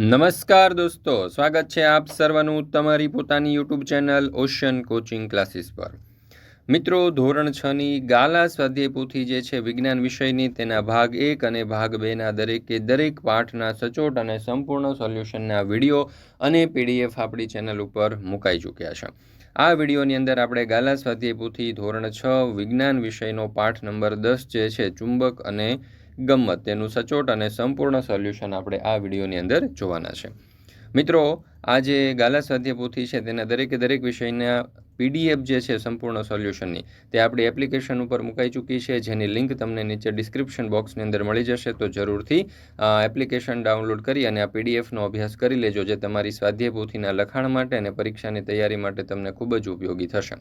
નમસ્કાર દોસ્તો, સ્વાગત છે આપ સર્વનું તમારી પોતાની YouTube channel ocean coaching classes પર. મિત્રો, ધોરણ છની ગાલા સ્વાધ્યાય પોથી જે છે વિજ્ઞાન વિષયની તેના ભાગ એક અને ભાગ બેના દરેકે દરેક પાઠના સચોટ અને સંપૂર્ણ સોલ્યુશનના વીડિયો અને પીડીએફ આપણી ચેનલ ઉપર મુકાઈ ચૂક્યા છે. આ વિડીયોની અંદર આપણે ગાલા સ્વાધ્યાય પોથી ધોરણ છ વિજ્ઞાન વિષયનો પાઠ નંબર દસ જે છે ચુંબક અને ગમ્મત. તેનું સચોટ અને સંપૂર્ણ સોલ્યુશન આપણે આ વિડીયોની અંદર જોવાના છે. મિત્રો, આ જે ગાલા સ્વાધ્યાય પોથી છે, તેના દરેકે દરેક વિષયના પીડીએફ જે છે, સંપૂર્ણ સોલ્યુશનની, તે આપણી એપ્લિકેશન ઉપર મુકાઈ ચૂકી છે. જેની લિંક તમને નીચે ડિસ્ક્રિપ્શન બોક્સની અંદર મળી જશે, તો જરૂરથી એપ્લિકેશન ડાઉનલોડ કરી અને આ પીડીએફનો અભ્યાસ કરી લેજો, જે તમારી સ્વાધ્યાય પોથીના લખાણ માટે અને પરીક્ષાની તૈયારી માટે તમને ખૂબ જ ઉપયોગી થશે.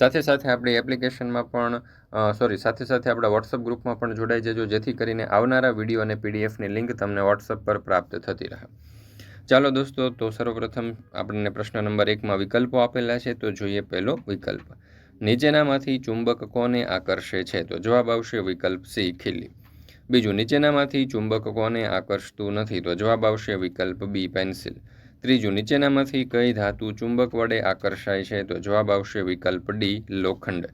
સાથે સાથે આપણી એપ્લિકેશનમાં પણ સોરી સાથે સાથે આપણા વોટ્સઅપ ગ્રુપમાં પણ જોડાઈ જજો, જેથી કરીને આવનારા વીડિયો અને પીડીએફની લિંક તમને વોટ્સઅપ પર પ્રાપ્ત થતી રહે. ચાલો દોસ્તો, તો સર્વપ્રથમ આપણને પ્રશ્ન નંબર એકમાં વિકલ્પો આપેલા છે, તો જોઈએ પહેલો વિકલ્પ. નીચેનામાંથી ચુંબક કોને આકર્ષે છે? તો જવાબ આવશે વિકલ્પ સી ખીલી બીજું, નીચેનામાંથી ચુંબક કોને આકર્ષતું નથી? તો જવાબ આવશે વિકલ્પ બી, પેન્સિલ. ત્રીજું, નીચેનામાંથી કઈ ધાતુ ચુંબક વડે આકર્ષાય છે? તો જવાબ આવશે વિકલ્પ ડી, લોખંડ.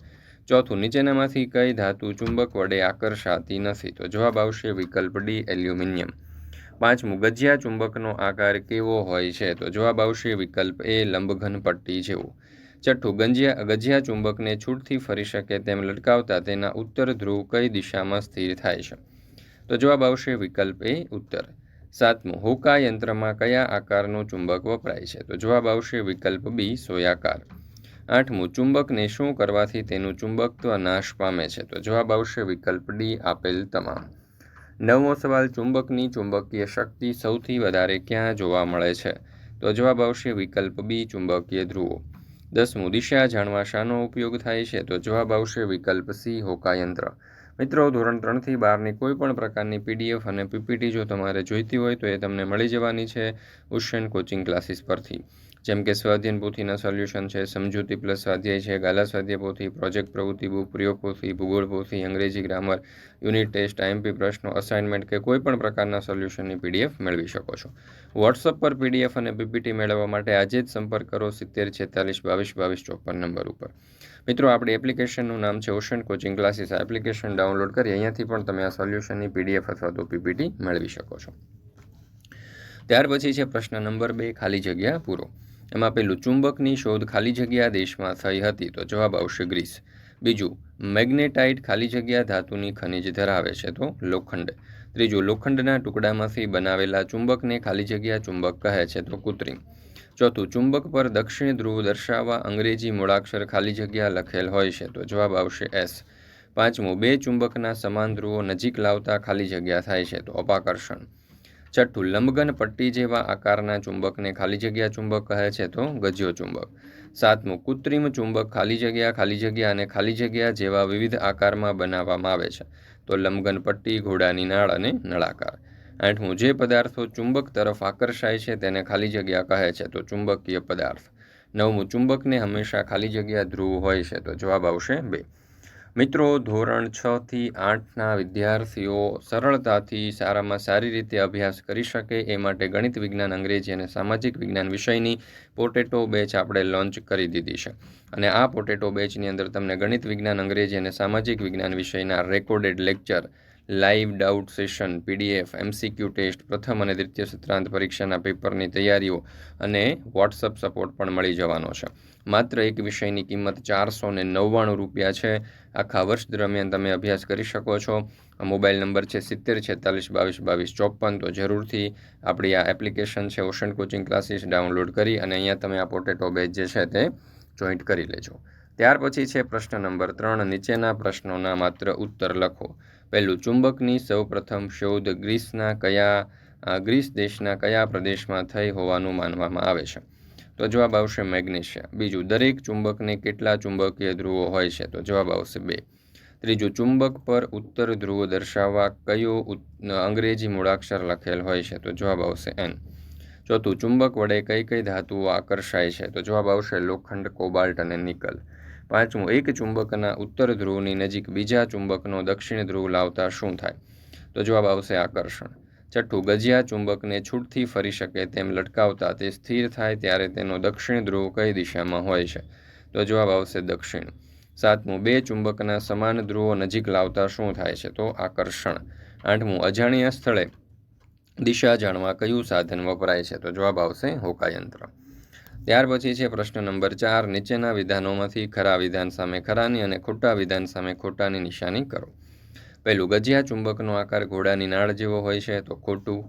ચોથું, નીચેનામાંથી કઈ ધાતુ ચુંબક વડે આકર્ષાતી નથી? તો જવાબ આવશે વિકલ્પ ડી, એલ્યુમિનિયમ. પાંચમું, ગજિયા ચુંબકનો આકાર કેવો હોય છે? તો જવાબ આવશે વિકલ્પ એ, લંબઘન પટ્ટી જેવો. છઠ્ઠું, ગંજિયા, ગજિયા ચુંબકને છૂટથી ફરી શકે તેમ લટકાવતા તેના ઉત્તર ધ્રુવ કઈ દિશામાં સ્થિર થાય છે? તો જવાબ આવશે વિકલ્પ એ, ઉત્તર. સાતમું, હોકા યંત્રમાં કયા આકારનું ચુંબક વપરાય છે? તો જવાબ આવશે વિકલ્પ બી, સોયાકાર. આઠમું, ચુંબકને શું કરવાથી તેનું ચુંબકત્વ નાશ પામે છે? તો જવાબ આવશે વિકલ્પ ડી, આપેલ તમામ. નવમો સવાલ, ચુંબકની ચુંબકીય શક્તિ સૌથી વધારે ક્યાં જોવા મળે છે? તો જવાબ આવશે વિકલ્પ બી, ચુંબકીય ધ્રુવો. દસમું, દિશા જાણવા શાનો ઉપયોગ થાય છે? તો જવાબ આવશે વિકલ્પ સી હોકાયંત્ર મિત્રો, ધોરણ ત્રણથી બારની કોઈ પણ પ્રકારની પીડીએફ અને પીપીટી જો તમારે જોઈતી હોય તો એ તમને મળી જવાની છે ઉશન કોચિંગ ક્લાસીસ પરથી. જેમ કે સ્વાધ્યન પોથીના સોલ્યુશન છે, સમજૂતી પ્લસ સ્વાધ્યાય છે, ગાલા સ્વાધ્યાય પોથી પ્રોજેક્ટ પ્રવૃત્તિ બુક પ્રયોગ પોથી, ભૂગોળ પોથી, અંગ્રેજી ગ્રામર યુનિટ ટેસ્ટ આઈએમપી પ્રશ્નો અસાઇનમેન્ટ કે કોઈ પણ પ્રકારના સોલ્યુશનની પીડીએફ મેળવી શકો છો. વોટ્સઅપ પર પીડીએફ અને પીપીટી મેળવવા માટે આજે જ સંપર્ક કરો સિત્તેર, છેતાલીસ, બાવીસ બાવીસ, ચોપન નંબર ઉપર. મિત્રો, આપણી એપ્લિકેશનનું નામ છે ઓશન કોચિંગ ક્લાસીસ આ એપ્લિકેશન ડાઉનલોડ કરી અહીંયાથી પણ તમે આ સોલ્યુશનની પીડીએફ અથવા તો પીપીટી મેળવી શકો છો. ત્યાર પછી છે પ્રશ્ન નંબર બે, ખાલી જગ્યા પૂરો. એમાં પેલું ચુંબકની શોધ ખાલી જગ્યા દેશમાં થઈ હતી, તો જવાબ આવશે ગ્રીસ. બીજું, મેગ્નેટાઇટ ખાલી જગ્યા ધાતુની ખનિજ ધરાવે છે, તો લોખંડ. ત્રીજું, લોખંડના ટુકડામાંથી બનાવેલા ચુંબકને ખાલી જગ્યા ચુંબક કહે છે, તો કૃત્રિમ. ચોથું, ચુંબક પર દક્ષિણ ધ્રુવ દર્શાવવા અંગ્રેજી મૂળાક્ષર ખાલી જગ્યા લખેલ હોય છે, તો જવાબ આવશે એસ. પાંચમું, બે ચુંબકના સમાન ધ્રુવો નજીક લાવતા ખાલી જગ્યા થાય છે, તો અપાકર્ષણ. છઠ્ઠું લંબગન પટ્ટી જેવા આકારના ચુંબકને ખાલી જગ્યા ચુંબક કહે છે તો ગજ્યો ચુંબક. સાતમું, કૃત્રિમ ચુંબક ખાલી જગ્યા ખાલી જગ્યા અને ખાલી જગ્યા જેવા વિવિધ આકારમાં બનાવવામાં આવે છે. તો લંબગન પટ્ટી, ઘોડાની નાળ અને નળાકાર. આઠમું, જે પદાર્થો ચુંબક તરફ આકર્ષાય છે તેને ખાલી જગ્યા કહે છે તો ચુંબકીય પદાર્થ. નવમું, ચુંબકને હંમેશા ખાલી જગ્યા ધ્રુવ હોય છે તો જવાબ આવશે બે. મિત્રો, ધોરણ છ થી આઠના વિદ્યાર્થીઓ સરળતાથી સારામાં સારી રીતે અભ્યાસ કરી શકે એ માટે ગણિત વિજ્ઞાન, અંગ્રેજી અને સામાજિક વિજ્ઞાન વિષયની પોટેટો બેચ આપણે લોન્ચ કરી દીધી છે. અને આ પોટેટો બેચની અંદર તમને ગણિત વિજ્ઞાન, અંગ્રેજી અને સામાજિક વિજ્ઞાન વિષયના recorded lecture live doubt session, PDF, MCQ test, પ્રથમ અને દ્વિતીય સત્રાંત પરીક્ષાના પેપરની તૈયારીઓ અને વોટ્સઅપ સપોર્ટ પણ મળી જવાનો છે. માત્ર એક વિષયની કિંમત ચારસો ને નવ્વાણું રૂપિયા છે. આખા વર્ષ દરમિયાન તમે અભ્યાસ કરી શકો છો. મોબાઈલ નંબર છે સિત્તેર, છેતાલીસ, બાવીસ બાવીસ, ચોપન. તો જરૂરથી આપણી આ એપ્લિકેશન છે ઓશન કોચિંગ ક્લાસીસ ડાઉનલોડ કરી અને અહીંયા તમે આ પોટેટો બેચ જે છે તે જોઈન્ટ કરી લેજો. ત્યાર પછી છે પ્રશ્ન નંબર ત્રણ. નીચેના પ્રશ્નોના માત્ર ઉત્તર લખો. પહેલું ચુંબકની સૌપ્રથમ શોધ ગ્રીસના કયા ગ્રીસ દેશના કયા પ્રદેશમાં થઈ હોવાનું માનવામાં આવે છે? તો જવાબ આવશે મેગ્નેશિયા. બીજું, દરેક ચુંબકને કેટલા ચુંબકીય ધ્રુવો હોય છે? તો જવાબ આવશે બે. ત્રીજું, ચુંબક પર ઉત્તર ધ્રુવ દર્શાવવા કયો અંગ્રેજી મૂળાક્ષર લખેલ હોય છે? તો જવાબ આવશે એન. ચોથું, ચુંબક વડે કઈ કઈ ધાતુઓ આકર્ષાય છે? તો જવાબ આવશે લોખંડ, કોબાલ્ટ અને નિકલ. પાંચમું, એક ચુંબકના ઉત્તર ધ્રુવની નજીક બીજા ચુંબકનો દક્ષિણ ધ્રુવ લાવતા શું થાય? તો જવાબ આવશે આકર્ષણ. છઠ્ઠું, ગજિયા ચુંબકને છૂટથી ફરી શકે તેમ લટકાવતા તે સ્થિર થાય ત્યારે તેનો દક્ષિણ ધ્રુવ કઈ દિશામાં હોય છે? તો જવાબ આવશે દક્ષિણ. સાતમું, બે ચુંબકના સમાન ધ્રુવો નજીક લાવતા શું થાય છે? તો આકર્ષણ. આઠમું, અજાણ્યા સ્થળે દિશા જાણવા કયું સાધન વપરાય છે? તો જવાબ આવશે હોકાયંત્ર. ત્યાર પછી છે પ્રશ્ન નંબર ચાર, નીચેના વિધાનોમાંથી ખરા વિધાન સામે ખરાની અને ખોટા વિધાન સામે ખોટાની નિશાની કરો. પહેલું, ગજિયા ચુંબકનો આકાર ઘોડાની નાળ જેવો હોય છે, તો ખોટું.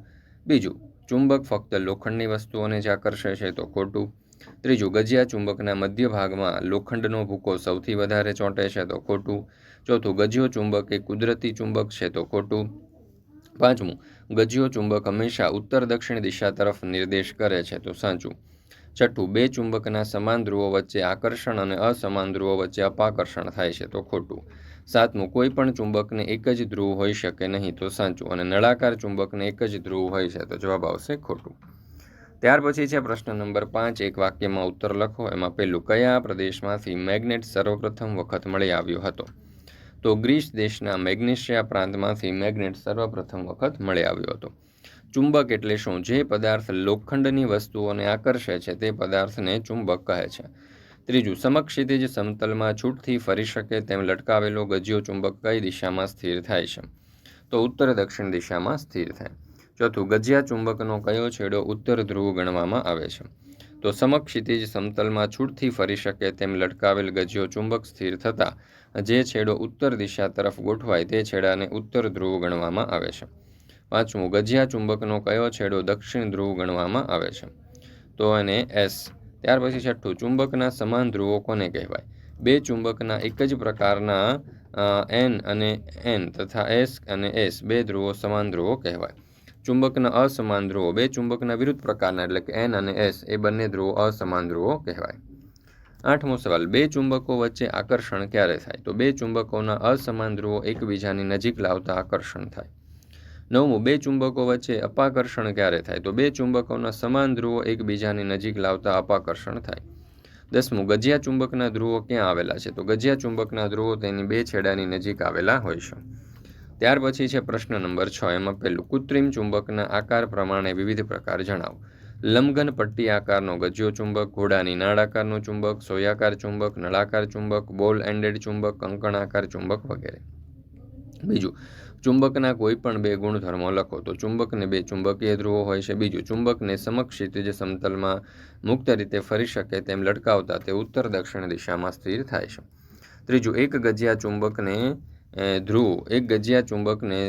બીજું, ચુંબક ફક્ત લોખંડની વસ્તુઓને જ આકર્ષે છે, તો ખોટું. ત્રીજું, ગજિયા ચુંબકના મધ્ય ભાગમાં લોખંડનો ભૂકો સૌથી વધારે ચોંટે છે, તો ખોટું. ચોથું, ગજિયો ચુંબક એ કુદરતી ચુંબક છે, તો ખોટું. પાંચમું, ગજિયો ચુંબક હંમેશા ઉત્તર દક્ષિણ દિશા તરફ નિર્દેશ કરે છે, તો સાચું. છઠ્ઠું, બે ચુંબકના સમાન ધ્રુવો વચ્ચે આકર્ષણ અને અસમાન ધ્રુવો વચ્ચે અપાકર્ષણ થાય છે, તો ખોટું. સાતમું, કોઈ પણ ચુંબકને એક જ ધ્રુવ હોઈ શકે નહીં, તો સાચું. અને નળાકાર ચુંબકને એક જ ધ્રુવ હોય છે, તો જવાબ આવશે ખોટું. ત્યાર પછી છે પ્રશ્ન નંબર પાંચ, એક વાક્યમાં ઉત્તર લખો. એમાં પહેલું, કયા પ્રદેશમાંથી મેગ્નેટ સર્વપ્રથમ વખત મળી આવ્યો હતો? તો ગ્રીસ દેશના મેગ્નેશિયા પ્રાંતમાંથી મેગ્નેટ સર્વપ્રથમ વખત મળી આવ્યો હતો. ચુંબક એટલે શું? જે પદાર્થ લોખંડની વસ્તુઓને આકર્ષે છે, તે પદાર્થને ચુંબક કહે છે. ત્રીજું સમક્ષિતિજ સમતલમાં છૂટથી ફરી શકે તેમ લટકાવેલો ગજિયો ચુંબક કઈ દિશામાં સ્થિર થાય છે? તો ઉત્તર દક્ષિણ દિશામાં સ્થિર થાય. ચોથું, ગજિયા ચુંબકનો કયો છેડો ઉત્તર ધ્રુવ ગણવામાં આવે છે? તો સમક્ષિતિજ સમતલમાં છૂટથી ફરી શકે તેમ લટકાવેલ ગજિયો ચુંબક સ્થિર થતાં, જે છેડો ઉત્તર દિશા તરફ ગોઠવાય તે છેડાને ઉત્તર ધ્રુવ ગણવામાં આવે છે. પાંચમું ગજિયા ચુંબકનો કયો છેડો દક્ષિણ ધ્રુવ ગણવામાં આવે છે? તો એને એસ. ત્યાર પછી છઠ્ઠું, ચુંબકના સમાન ધ્રુવો કોને કહેવાય? બે ચુંબકના એક જ પ્રકારના એન અને એન તથા એસ અને એસ, બે ધ્રુવો સમાન ધ્રુવો કહેવાય. ચુંબકના અસમાન ધ્રુવો, બે ચુંબકના વિરુદ્ધ પ્રકારના એટલે કે એન અને એસ, એ બંને ધ્રુવો અસમાન ધ્રુવો કહેવાય. આઠમો સવાલ, બે ચુંબકો વચ્ચે આકર્ષણ ક્યારે થાય? તો બે ચુંબકોના અસમાન ધ્રુવો એકબીજાની નજીક લાવતા આકર્ષણ થાય. નવમું, બે ચુંબકો વચ્ચે અપાકર્ષણ ક્યારે થાય? તો બે ચુંબકોના સમાન ધ્રુવો એકબીજાની નજીક લાવતા અપાકર્ષણ થાય. દસમું, ગજિયા ચુંબકના ધ્રુવો ક્યાં આવેલા છે? તો ગજિયા ચુંબકના ધ્રુવો તેની બે છેડાની નજીક આવેલા હોય છે. ત્યાર પછી છે પ્રશ્ન નંબર છ. એમાં પહેલું, કૃત્રિમ ચુંબકના આકાર પ્રમાણે વિવિધ પ્રકાર જણાવો. લંબઘન પટ્ટી આકારનો ગજિયો ચુંબક, ઘોડાની નાળ આકારનું ચુંબક, સોયાકાર ચુંબક, નળાકાર ચુંબક બોલ એન્ડેડ ચુંબક કંકણાકાર ચુંબક વગેરે. બીજું ચુંબકના કોઈ પણ બે ગુણધર્મો લખો તો ચુંબકને બે ચુંબકીય ધ્રુવો હોય છે. બીજું, ચુંબકને સમક્ષિતિજ સમતલમાં મુક્ત રીતે ફરી શકે તેમ લટકાવતા તે ઉત્તર દક્ષિણ દિશામાં સ્થિર થાય છે. ત્રીજું, એક ગજિયા ચુંબકને ધ્રુવ, એક ગજિયા ચુંબકને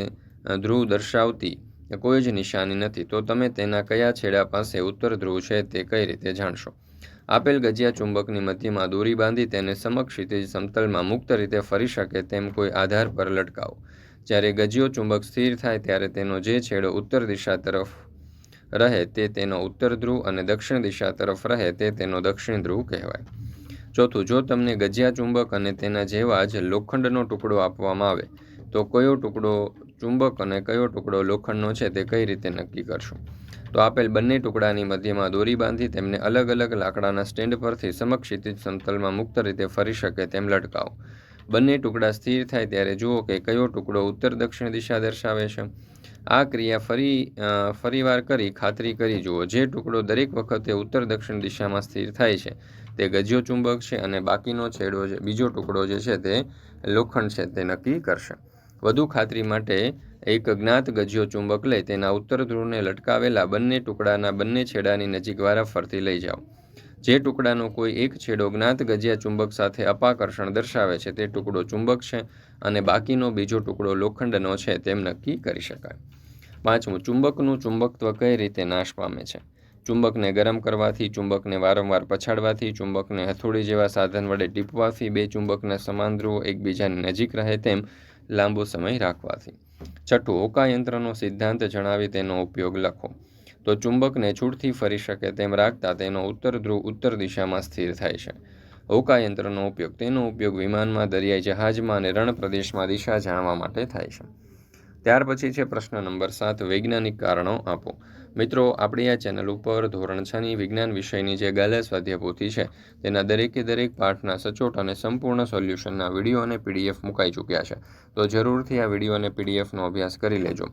ધ્રુવ દર્શાવતી કોઈ જ નિશાની નથી. તો તમે તેના કયા છેડા પાસે ઉત્તર ધ્રુવ છે તે કઈ રીતે જાણશો? આપેલ ગજિયા ચુંબકની મધ્યમાં દોરી બાંધી તેને સમક્ષિતિજ સમતલમાં મુક્ત રીતે ફરી શકે તેમ કોઈ આધાર પર લટકાવો. જ્યારે ગજિયો ચુંબક સ્થિર થાય ત્યારે તેનો જે છેડો ઉત્તર દિશા તરફ રહે તે તેનો ઉત્તર ધ્રુવ અને દક્ષિણ દિશા તરફ રહે તે તેનો દક્ષિણ ધ્રુવ કહેવાય. ચોથું, જો તમને ગજિયા ચુંબક અને તેના જેવા જ લોખંડનો ટુકડો આપવામાં આવે, તો કયો ટુકડો ચુંબક અને કયો ટુકડો લોખંડનો છે તે કઈ રીતે નક્કી કરશો? તો આપેલ બંને ટુકડાની મધ્યમાં દોરી બાંધી તેમને અલગ અલગ લાકડાના સ્ટેન્ડ પરથી સમક્ષિત સમતલમાં મુક્ત રીતે ફરી શકે તેમ લટકાવો. બંને ટુકડા સ્થિર થાય ત્યારે જુઓ કે કયો ટુકડો ઉત્તર દક્ષિણ દિશા દર્શાવે છે. આ ક્રિયા ફરી ફરીવાર કરી ખાતરી કરી જુઓ. જે ટુકડો દરેક વખતે ઉત્તર દક્ષિણ દિશામાં સ્થિર થાય છે, તે ગજ્યો ચુંબક છે અને બાકીનો છેડો જે, બીજો ટુકડો જે છે તે લોખંડ છે તે નક્કી કરશે. વધુ ખાતરી માટે એક જ્ઞાત ગજ્યો ચુંબક લઈ તેના ઉત્તર ધ્રુવને લટકાવેલા બંને ટુકડાના બંને છેડાની નજીક વારા ફરતી લઈ જાઓ. જે ટુકડાનો કોઈ એક છેડો જ્ઞાત ગજિયા ચુંબક સાથે અપાકર્ષણ દર્શાવે છે, તે ટુકડો ચુંબક છે અને બાકીનો બીજો ટુકડો લોખંડનો છે, તેમ નક્કી કરી શકાય. પાંચમું, ચુંબકનું ચુંબકત્વ કઈ રીતે નાશ પામે છે? ચુંબકને ગરમ કરવાથી, ચુંબકને વારંવાર પછાડવાથી, ચુંબકને હથોડી જેવા સાધન વડે ટીપવાથી, બે ચુંબકના સમાન ધ્રુવો એકબીજાની નજીક રહે તેમ લાંબો સમય રાખવાથી. છઠ્ઠું હોકાયંત્રનો સિદ્ધાંત જણાવી તેનો ઉપયોગ લખો. તો ચુંબકને છૂટથી ફરી શકે તેમ રાખતા તેનો ઉત્તર ધ્રુવ ઉત્તર દિશામાં સ્થિર થાય છે. હોકાયંત્રનો ઉપયોગ તેનો ઉપયોગ વિમાનમાં, દરિયાઈ જહાજમાં અને રણપ્રદેશમાં દિશા જાણવા માટે થાય છે. ત્યાર પછી છે પ્રશ્ન નંબર સાત, વૈજ્ઞાનિક કારણો આપો. મિત્રો, આપણી આ ચેનલ ઉપર ધોરણ છની વિજ્ઞાન વિષયની જે ગાલા સ્વાધ્યાય છે, તેના દરેકે દરેક પાઠના સચોટ અને સંપૂર્ણ સોલ્યુશનના વીડિયો અને પીડીએફ મુકાઈ ચૂક્યા છે. તો જરૂરથી આ વીડિયો અને પીડીએફનો અભ્યાસ કરી લેજો.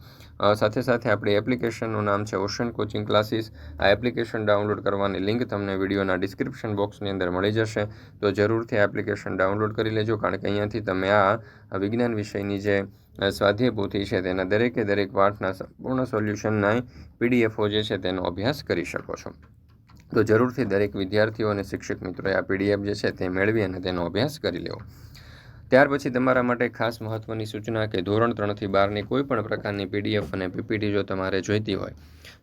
સાથે સાથે આપણી એપ્લિકેશનનું નામ છે ઓશન કોચિંગ ક્લાસીસ. આ એપ્લિકેશન ડાઉનલોડ કરવાની લિંક તમને વિડીયોના ડિસ્ક્રિપ્શન બોક્સની અંદર મળી જશે. તો જરૂરથી આ એપ્લિકેશન ડાઉનલોડ કરી લેજો, કારણ કે અહીંયાથી તમે આ વિજ્ઞાન વિષયની જે સ્વાધ્યાય પોથી છે તેના દરેકે દરેક પાઠના સંપૂર્ણ સોલ્યુશનના પીડીએફઓ જે છે તેનો અભ્યાસ કરી શકો છો. તો જરૂરથી દરેક વિદ્યાર્થીઓ અને શિક્ષક મિત્રોએ આ પીડીએફ જે છે તે મેળવી અને તેનો અભ્યાસ કરી લેવો. ત્યાર પછી તમારા માટે ખાસ મહત્ત્વની સૂચના કે ધોરણ ત્રણથી બારની કોઈ પણ પ્રકારની પીડીએફ અને પીપીટી જો તમારે જોઈતી હોય,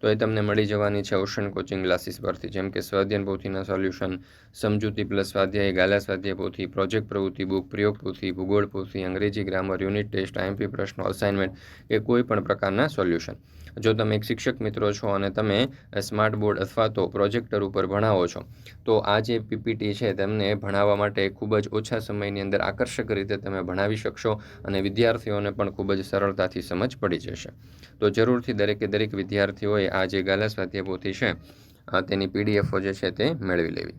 તો એ તમને મળી જવાની છે ઓશન કોચિંગ ક્લાસીસ પરથી. જેમ કે સ્વાધ્યાયન પોથીના સોલ્યુશન, સમજૂતી પ્લસ સ્વાધ્યાય, ગાલા સ્વાધ્યાય પોથી, પ્રોજેક્ટ પ્રવૃત્તિ, બુક પ્રયોગ પોથી, ભૂગોળ પોથી, અંગ્રેજી ગ્રામર, યુનિટ ટેસ્ટ, આઈએમપી પ્રશ્નો, અસાઇનમેન્ટ કે કોઈ પણ પ્રકારના સોલ્યુશન. જો તમે એક શિક્ષક મિત્રો છો અને તમે સ્માર્ટ બોર્ડ અથવા તો પ્રોજેક્ટર ઉપર ભણાવો છો, તો આ જે પીપીટી છે તેમને ભણાવવા માટે ખૂબ જ ઓછા સમયની અંદર આકર્ષક રીતે તમે ભણાવી શકશો અને વિદ્યાર્થીઓને પણ ખૂબ જ સરળતાથી સમજ પડી જશે. તો જરૂરથી દરેકે દરેક વિદ્યાર્થીઓએ આ જે ગાલા સ્વાધ્યાયપોથી છે તેની પીડીએફઓ જે છે તે મેળવી લેવી.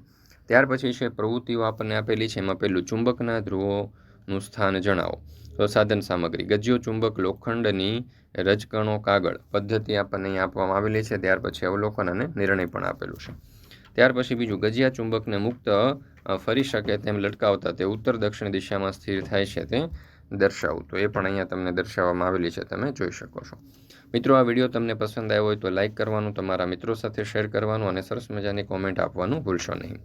ત્યાર પછી છે પ્રવૃત્તિઓ આપણને આપેલી છે, એમાં પેલું ચુંબકના ધ્રુવોનું સ્થાન જણાવો. તો સાધન સામગ્રી. ગજ્યો ચુંબક, લોખંડની રજકણો કાગળ પદ્ધતિ આપણને અહીં આપવામાં આવેલી છે. ત્યાર પછી અવલોકન અને નિર્ણય પણ આપેલું છે. ત્યાર પછી બીજું, ગજિયા ચુંબકને મુક્ત ફરી શકે તેમ લટકાવતા તે ઉત્તર દક્ષિણ દિશામાં સ્થિર થાય છે તે દર્શાવું. તો એ પણ અહીંયા તમને દર્શાવવામાં આવેલી છે. તમે જોઈ શકો છો. મિત્રો, આ વીડિયો તમને પસંદ આવ્યો હોય તો લાઇક કરવાનું, તમારા મિત્રો સાથે શેર કરવાનું અને સરસ મજાની કોમેન્ટ આપવાનું ભૂલશો નહીં.